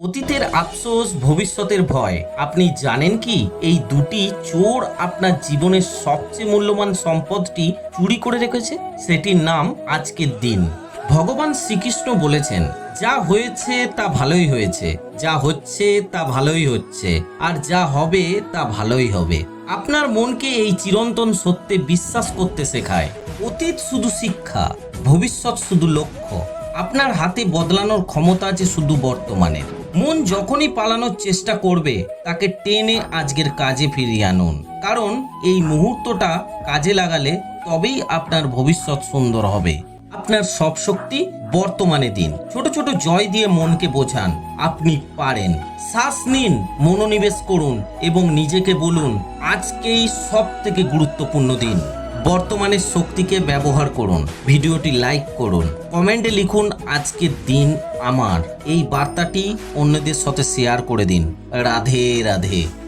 অতীতের আফসোস, ভবিষ্যতের ভয়। আপনি জানেন কি? এই দুটি চোর আপনার জীবনের সবচেয়ে মূল্যবান সম্পদটি চুরি করে রেখেছে? সেটির নাম আজকের দিন। ভগবান শ্রীকৃষ্ণ বলেছেন, যা হয়েছে তা ভালোই হয়েছে, যা হচ্ছে তা ভালোই হচ্ছে, আর যা হবে তা ভালোই হবে। আপনার মনকে এই চিরন্তন সত্যে বিশ্বাস করতে শেখায়। অতীত শুধু শিক্ষা, ভবিষ্যৎ শুধু লক্ষ্য। আপনার হাতে বদলানোর ক্ষমতা আছে শুধু বর্তমানের। মন যখনই পালানোর চেষ্টা করবে, তাকে টেনে আজকের কাজে ফিরিয়ে আনুন। কারণ এই মুহূর্তটা কাজে লাগালে তবেই আপনার ভবিষ্যৎ সুন্দর হবে। আপনার সব শক্তি বর্তমানে দিন। ছোট ছোট জয় দিয়ে মনকে বোঝান, আপনি পারেন। শ্বাস নিন, মনোনিবেশ করুন এবং নিজেকে বলুন, আজকেই সব থেকে গুরুত্বপূর্ণ দিন। বর্তমানের শক্তিকে ব্যবহার করুন। ভিডিওটি লাইক করুন। কমেন্টে লিখুন আজকের দিন আমার। এই বার্তাটি অন্যদের সাথে শেয়ার করে দিন। রাধে রাধে।